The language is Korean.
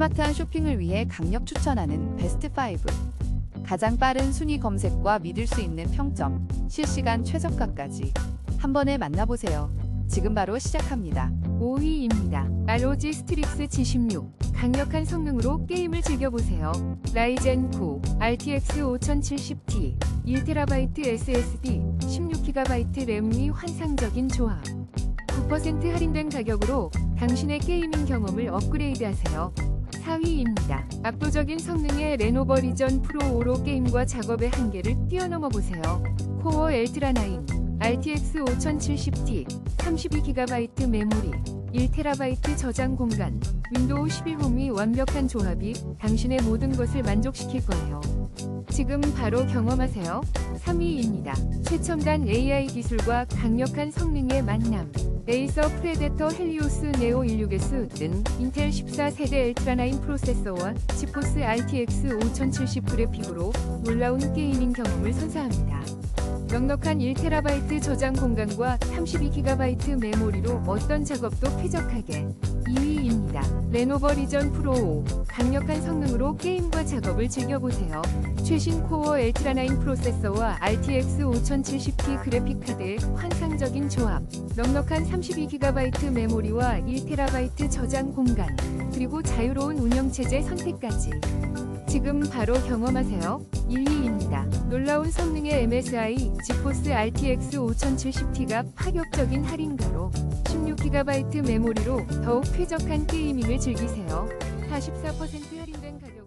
스마트한 쇼핑을 위해 강력 추천하는 베스트 5. 가장 빠른 순위 검색과 믿을 수 있는 평점, 실시간 최저가까지 한 번에 만나보세요. 지금 바로 시작합니다. 5위입니다. ROG 스트릭스 G16 강력한 성능으로 게임을 즐겨보세요. 라이젠 9 RTX 5070T 1TB SSD 16GB 램이 환상적인 조합 9% 할인된 가격으로 당신의 게이밍 경험을 업그레이드하세요. 4위입니다. 압도적인 성능의 레노버 리전 프로 5로 게임과 작업의 한계를 뛰어넘어 보세요. 코어 엘트라 9 RTX 5070T 32GB 메모리 1TB 저장 공간 윈도우 11홈이 완벽한 조합이 당신의 모든 것을 만족시킬 거예요. 지금 바로 경험하세요. 3위입니다. 최첨단 AI 기술과 강력한 성능의 만남. 에이서 프레데터 헬리오스 네오 16S 등 인텔 14세대 엘트라9 프로세서와 지포스 RTX 5070 그래픽으로 놀라운 게이밍 경험을 선사합니다. 넉넉한 1TB 저장 공간과 32GB 메모리로 어떤 작업도 쾌적하게 2위입니다. 레노버 리전 프로 5 강력한 성능으로 게임과 작업을 즐겨보세요. 최신 코어 엘트라9 프로세서와 RTX 5070T 그래픽카드의 환상적인 조합 넉넉한 32GB 메모리와 1TB 저장 공간 그리고 자유로운 운영체제 선택까지 지금 바로 경험하세요. 1위입니다. 놀라운 성능의 MSI 지포스 RTX 5070T가 파격적인 할인가로 16GB 메모리로 더욱 쾌적한 게이밍을 즐기세요. 44% 할인된 가격.